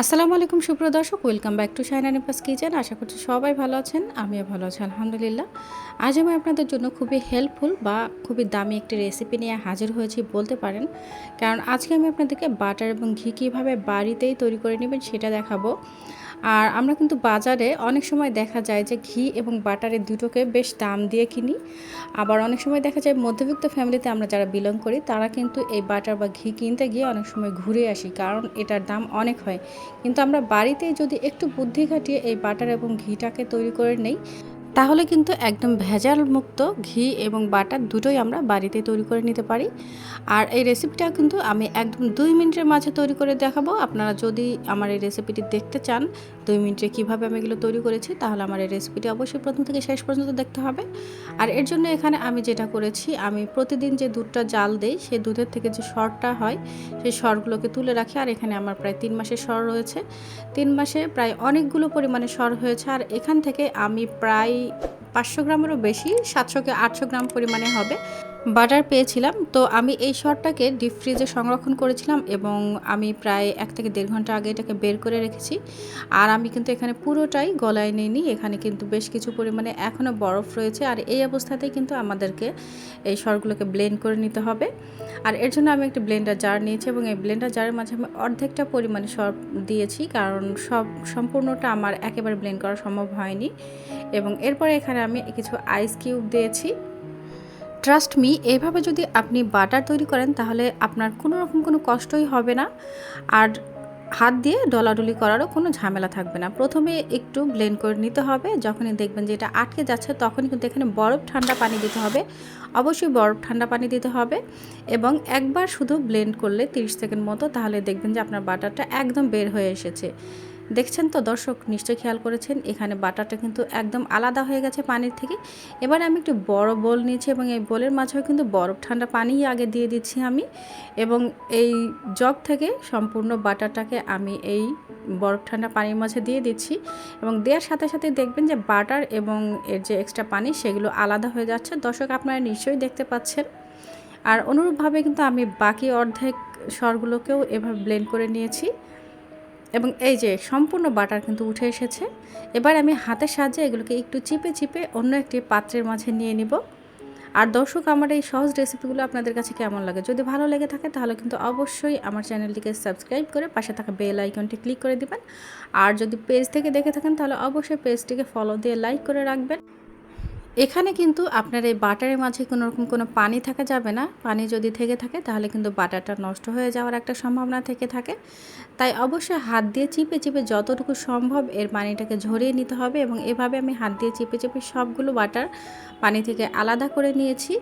আসসালামু আলাইকুম সুপ্রদর্শক ওয়েলকাম ব্যাক টু শাইনা নেপাস কিচেন আশা করছি সবাই ভালো আছেন, আমিও ভালো আছি, আলহামদুলিল্লাহ। আজ আমি আপনাদের জন্য খুবই হেল্পফুল বা খুবই দামি একটি রেসিপি নিয়ে হাজির হয়েছি বলতে পারেন। কারণ আজকে আমি আপনাদেরকে বাটার এবং ঘি কীভাবে বাড়িতেই তৈরি করে নেবেন সেটা দেখাবো। আর আমরা কিন্তু বাজারে অনেক সময় দেখা যায় যে ঘি এবং বাটারের দুটোকে বেশ দাম দিয়ে কিনি। আবার অনেক সময় দেখা যায় মধ্যবিত্ত ফ্যামিলিতে আমরা যারা বিলং করি, তারা কিন্তু এই বাটার বা ঘি কিনতে গিয়ে অনেক সময় ঘুরে আসি, কারণ এটার দাম অনেক হয়। কিন্তু আমরা বাড়িতেই যদি একটু বুদ্ধি খাটিয়ে এই বাটার এবং ঘিটাকে তৈরি করে নেই তাহলে কিন্তু একদম ভেজাল মুক্ত ঘি এবং বাটার দুটোই আমরা বাড়িতে তৈরি করে নিতে পারি। আর এই রেসিপিটা কিন্তু আমি একদম দুই মিনিটের মাঝে তৈরি করে দেখাবো। আপনারা যদি আমার এই রেসিপিটি দেখতে চান, দুই মিনিটে কীভাবে আমি এগুলো তৈরি করেছি, তাহলে আমার এই রেসিপিটি অবশ্যই প্রথম থেকে শেষ পর্যন্ত দেখতে হবে। আর এর জন্য এখানে আমি যেটা করেছি, আমি প্রতিদিন যে দুধটা জাল দেই, সেই দুধের থেকে যে সরটা হয়, সেই সরগুলোকে তুলে রাখি। আর এখানে আমার প্রায় তিন মাসের সর রয়েছে। তিন মাসে প্রায় অনেকগুলো পরিমাণে সর হয়েছে। আর এখান থেকে আমি প্রায় পাঁচশো গ্রামেরও বেশি সাতশো আটশো গ্রাম পরিমাণে হবে। বাটার পেয়েছিলাম। তো আমি এই শটটাকে ডিপ ফ্রিজে সংরক্ষণ করেছিলাম এবং আমি প্রায় এক থেকে দেড় ঘণ্টা আগে এটাকে বের করে রেখেছি। আর আমি কিন্তু এখানে পুরোটাই গলায় নিইনি। এখানে কিন্তু বেশ কিছু পরিমাণে এখনও বরফ রয়েছে। আর এই অবস্থাতেই কিন্তু আমাদেরকে এই সরগুলোকে ব্লেন্ড করে নিতে হবে। আর এর জন্য আমি একটি ব্লেন্ডার জার নিয়েছি এবং এই ব্লেন্ডার জারের মাঝে আমি অর্ধেকটা পরিমাণে সর দিয়েছি। কারণ সব সম্পূর্ণটা আমার একেবারে ব্লেন্ড করা সম্ভব হয়নি। এবং এরপরে এখানে আমি কিছু আইস কিউব দিয়েছি। ট্রাস্ট মি এইভাবে যদি আপনি বাটার তৈরি করেন, তাহলে আপনার কোনো রকম কোনো কষ্টই হবে না। আর হাত দিয়ে ডলাডলি করারও কোনো ঝামেলা থাকবে না। প্রথমে একটু ব্লেন্ড করে নিতে হবে। যখনই দেখবেন যে এটা আটকে যাচ্ছে, তখনই কিন্তু এখানে বরফ ঠান্ডা পানি দিতে হবে। অবশ্যই বরফ ঠান্ডা পানি দিতে হবে এবং একবার শুধু ব্লেন্ড করলে 30 সেকেন্ড মতো, তাহলে দেখবেন যে আপনার বাটারটা একদম বের হয়ে এসেছে। দেখছেন তো দর্শক, নিশ্চয়ই খেয়াল করেছেন, এখানে বাটারটা কিন্তু একদম আলাদা হয়ে গেছে পানির থেকে। এবার আমি একটু বড় বোল নিয়েছি এবং এই বোলের মাঝেও কিন্তু বরফ ঠান্ডা পানি আগে দিয়ে দিচ্ছি আমি এবং এই জগ থেকে সম্পূর্ণ বাটারটাকে আমি এই বরফ ঠান্ডা পানির মাঝে দিয়ে দিচ্ছি এবং দেওয়ার সাথে সাথে দেখবেন যে বাটার এবং এর যে এক্সট্রা পানি সেগুলো আলাদা হয়ে যাচ্ছে। দর্শক, আপনারা নিশ্চয়ই দেখতে পাচ্ছেন। আর অনুরূপভাবে কিন্তু আমি বাকি অর্ধেক স্বরগুলোকেও এভাবে ব্লেন্ড করে নিয়েছি। এবং এই যে সম্পূর্ণ বাটার কিন্তু উঠে এসেছে। এবার আমি হাতের সাহায্যে এগুলোকে একটু চিপে চিপে অন্য একটি পাত্রের মাঝে নিয়ে নিব। আর দর্শক, আমার এই সহজ রেসিপিগুলো আপনাদের কাছে কেমন লাগে? যদি ভালো লেগে থাকে, তাহলে কিন্তু অবশ্যই আমার চ্যানেলটিকে সাবস্ক্রাইব করে পাশে থাকা বেল আইকনটি ক্লিক করে দিবেন। আর যদি পেজ থেকে দেখে থাকেন, তাহলে অবশ্যই পেজটিকে ফলো দিয়ে লাইক করে রাখবেন। এখানে কিন্তু আপনার এই বাটারের মাঝে কোনো রকম কোনো পানি থাকা যাবে না। পানি যদি থেকে থাকে, তাহলে কিন্তু বাটারটা নষ্ট হয়ে যাওয়ার একটা সম্ভাবনা থেকে থাকে। তাই অবশ্যই হাত দিয়ে চিপে চিপে যতটুকু সম্ভব এর পানিটাকে ঝরিয়ে নিতে হবে এবং এভাবে আমি হাত দিয়ে চিপে চিপে সবগুলো বাটার পানি থেকে আলাদা করে নিয়েছি।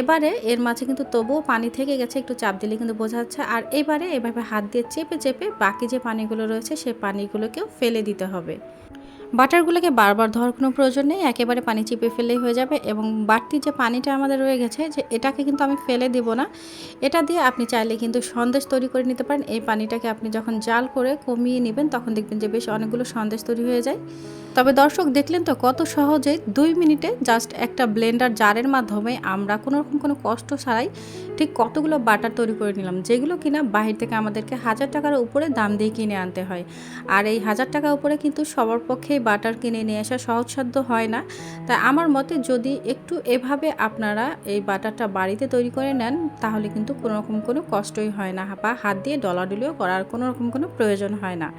এবারে এর মাঝে কিন্তু তবুও পানি থেকে গেছে, একটু চাপ দিলে কিন্তু বোঝা যাচ্ছে। আর এবারে এভাবে হাত দিয়ে চেপে চেপে বাকি যে পানিগুলো রয়েছে সেই পানিগুলোকেও ফেলে দিতে হবে। বাটারগুলোকে বারবার ধর কোনো প্রয়োজন নেই, একেবারে পানি চিপে ফেলেই হয়ে যাবে এবং বাড়তি যে পানিটা আমাদের রয়ে গেছে যে এটাকে কিন্তু আমি ফেলে দিব না। এটা দিয়ে আপনি চাইলে কিন্তু সন্দেশ তৈরি করে নিতে পারেন। এই পানিটাকে আপনি যখন জাল করে কমিয়ে নেবেন, তখন দেখবেন যে বেশ অনেকগুলো সন্দেশ তৈরি হয়ে যায়। তবে দর্শক দেখলেন তো কত সহজে দুই মিনিটে জাস্ট একটা ব্লেন্ডার জারের মাধ্যমে আমরা কোনো রকম কোনো কষ্ট ছাড়াই ঠিক কতগুলো বাটার তৈরি করে নিলাম, যেগুলো কিনা বাহির থেকে আমাদেরকে হাজার টাকার উপরে দাম দিয়ে কিনে আনতে হয়। আর এই হাজার টাকার উপরে কিন্তু সবার পক্ষেই বাটার কিনে নিয়ে আসা সহজসাধ্য হয় না। তাই আমার মতে যদি একটু এভাবে আপনারা এই বাটারটা বাড়িতে তৈরি করে নেন, তাহলে কিন্তু কোনো রকম কোনো কষ্টই হয় না বা হাত দিয়ে ডলাডলিও করার কোনো রকম কোনো প্রয়োজন হয় না।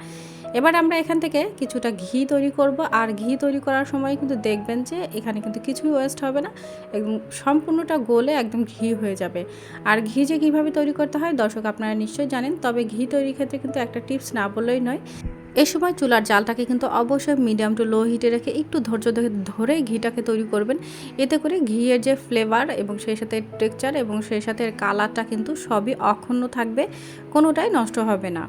এবার আমরা এখান থেকে কিছুটা ঘি তৈরি করব। আর ঘি তৈরি করার সময় কিন্তু দেখবেন যে এখানে কিন্তু কিছুই ওয়েস্ট হবে না এবং সম্পূর্ণটা গোলে একদম ঘি হয়ে যাবে। আর ঘি যে কীভাবে তৈরি করতে হয় দর্শক আপনারা নিশ্চয়ই জানেন, তবে ঘি তৈরির ক্ষেত্রে কিন্তু একটা টিপস না বললেই নয়। এ সময় চুলার জালটাকে কিন্তু অবশ্যই মিডিয়াম টু লো হিটে রেখে একটু ধৈর্য ধরে ধরে ঘিটাকে তৈরি করবেন। এতে করে ঘিয়ের যে ফ্লেভার এবং সেই সাথে টেক্সচার এবং সেই সাথে কালারটা কিন্তু সবই অক্ষুণ্ণ থাকবে, কোনোটাই নষ্ট হবে না।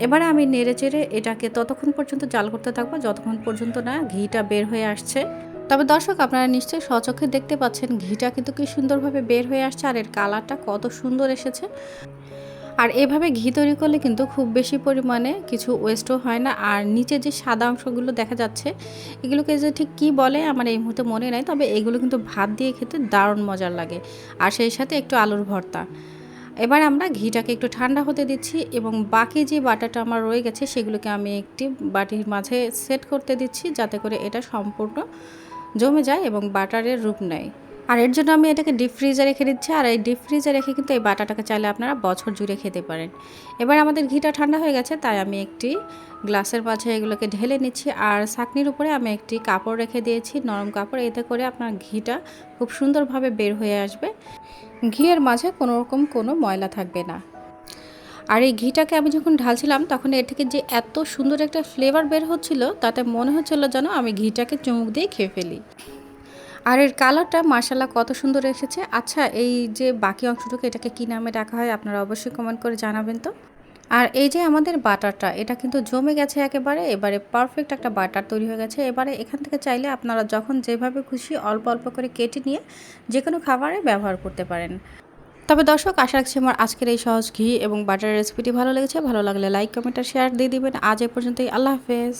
এবারে আমি নেড়ে চেড়ে এটাকে ততক্ষণ পর্যন্ত জাল করতে থাকব, যতক্ষণ পর্যন্ত না ঘিটা বের হয়ে আসছে। তবে দর্শক, আপনারা নিশ্চয়ই সচক্ষে দেখতে পাচ্ছেন ঘিটা কিন্তু কি সুন্দরভাবে বের হয়ে আসছে আর এর কালারটা কত সুন্দর এসেছে। আর এভাবে ঘি তৈরি করলে কিন্তু খুব বেশি পরিমাণে কিছু ওয়েস্টও হয় না। আর নিচে যে সাদা অংশগুলো দেখা যাচ্ছে, এগুলোকে যে ঠিক কী বলে আমার এই মুহূর্তে মনে নাই, তবে এগুলো কিন্তু ভাত দিয়ে খেতে দারুণ মজার লাগে। আর সেই সাথে একটু আলুর ভর্তা। এবার আমরা ঘিটাকে একটু ঠান্ডা হতে দিচ্ছি এবং বাকি যে বাটাটা আমার রয়ে গেছে সেগুলোকে আমি একটি বাটির মাঝে সেট করতে দিচ্ছি যাতে করে এটা সম্পূর্ণ জমে যায় এবং বাটারের রূপ নেয়। আর এর জন্য আমি এটাকে ডিপ ফ্রিজে রেখে দিচ্ছি। আর এই ডিপ ফ্রিজে রেখে কিন্তু এই বাটাটাকে চাইলে আপনারা বছর জুড়ে খেতে পারেন। এবার আমাদের ঘিটা ঠান্ডা হয়ে গেছে, তাই আমি একটি গ্লাসের মাঝে এগুলোকে ঢেলে নিচ্ছি। আর ছাকনির উপরে আমি একটি কাপড় রেখে দিয়েছি, নরম কাপড়। এতে করে আপনার ঘিটা খুব সুন্দরভাবে বের হয়ে আসবে। ঘিয়ের মাঝে কোনো রকম কোনো ময়লা থাকবে না। আর এই ঘিটাকে আমি যখন ঢালছিলাম, তখন এর থেকে যে এত সুন্দর একটা ফ্লেভার বের হচ্ছিল, তাতে মনে হচ্ছিল যেন আমি ঘিটাকে চুমুক দিয়ে খেয়ে ফেলি। আর এর কালারটা মার্শাল্লাহ কত সুন্দর এসেছে। আচ্ছা এই যে বাকি অংশটুকু এটাকে কী নামে রাখা হয় আপনারা অবশ্যই কমেন্ট করে জানাবেন তো। আর এই যে আমাদের বাটারটা, এটা কিন্তু জমে গেছে একেবারে, এবারে পারফেক্ট একটা বাটার তৈরি হয়ে গেছে। এবারে এখান থেকে চাইলে আপনারা যখন যেভাবে খুশি অল্প অল্প করে কেটে নিয়ে যে কোনো খাবারে ব্যবহার করতে পারেন। তবে দর্শক, আশা রাখছি আমার আজকের এই সহজ ঘি এবং বাটার রেসিপিটি ভালো লেগেছে। ভালো লাগলে লাইক কমেন্ট আর শেয়ার দিয়ে দিবেন। আজ এ পর্যন্তই। আল্লাহ হাফেজ।